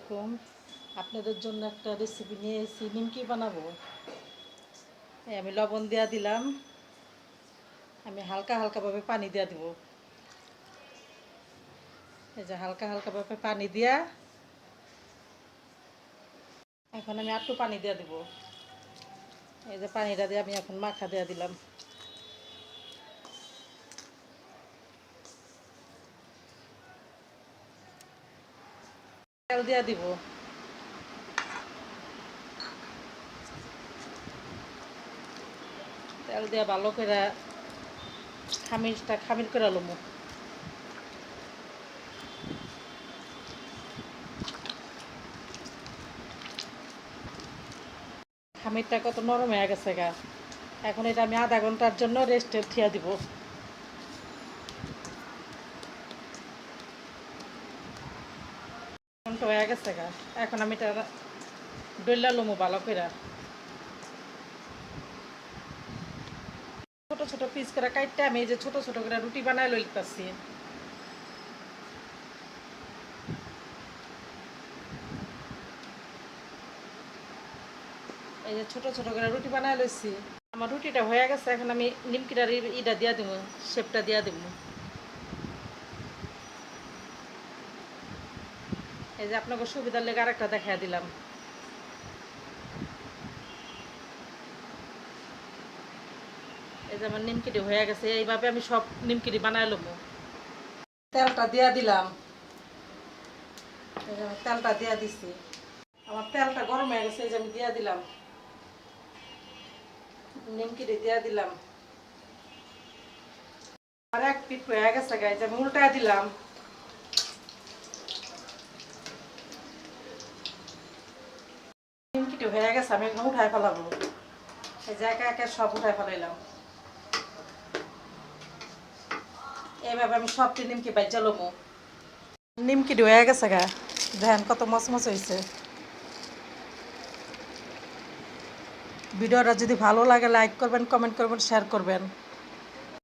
আলাইকুম। আপনাদের জন্য একটা রেসিপি নিয়ে এসেছি নিমকি বানাবো? আমি লবণ দেওয়া দিলাম। আমি হালকা হালকাভাবে পানি দেওয়া দিব। এই যে হালকা হালকাভাবে পানি দিয়া এখন আমি আটটু পানি দেওয়া দিব। এই যে পানিটা দিয়ে আমি এখন মাখা দেওয়া দিলাম। তেল দিয়া দিব। তেল দিয়া ভালো করে খামিরটা, খামির করে লমু। খামিরটা কত নরম হয়ে গেছে গা। এখন এটা আমি আধা ঘণ্টার জন্য রেস্টে থিয়া দিব। ঘণ্টা হয়ে গেছে গা। এখন আমি এটা ডইলা লমু ভালো করে ছোট ছোট পিস করে কাটতে আমি যে ছোট ছোট করে রুটি বানায় লইতেছি। এই যে ছোট ছোট করে রুটি বানায় লইছি। আমার রুটিটা হয়ে গেছে, এখন আমি নিমকিটার ইটা দিয়া দিব শেপটা দিয়া দিব এই যে আপনাকে সুবিধার লেগে আরেকটা দেখা দিলাম। এই যে আমার নিমকিটি হয়ে গেছে, এইভাবে আমি সব নিমকিটি বানাই লব। তেলটা দিয়া দিলাম। তেলটা দিয়া দিছি। আমার তেলটা গরম হয়ে গেছে, এই যে আমি দিয়া দিলাম। নিমকিটি দিয়া দিলাম। আর এক পিঠ হয়ে গেছে গাই যে আমি উল্টা দিলাম। নিমকিটি হয়ে গেছে, আমি একদম উঠায় ফেলাবো। এই জায়গা একে সব উঠায় ফেলাইলাম। এইভাবে আমি সবটি নিমকি বাইজা লমু নিমকি হয়ে গেছে গা। ধ্যান কত মচমচ হয়েছে ভিডিওটা যদি ভালো লাগে, লাইক করবেন, কমেন্ট করবেন শেয়ার করবেন।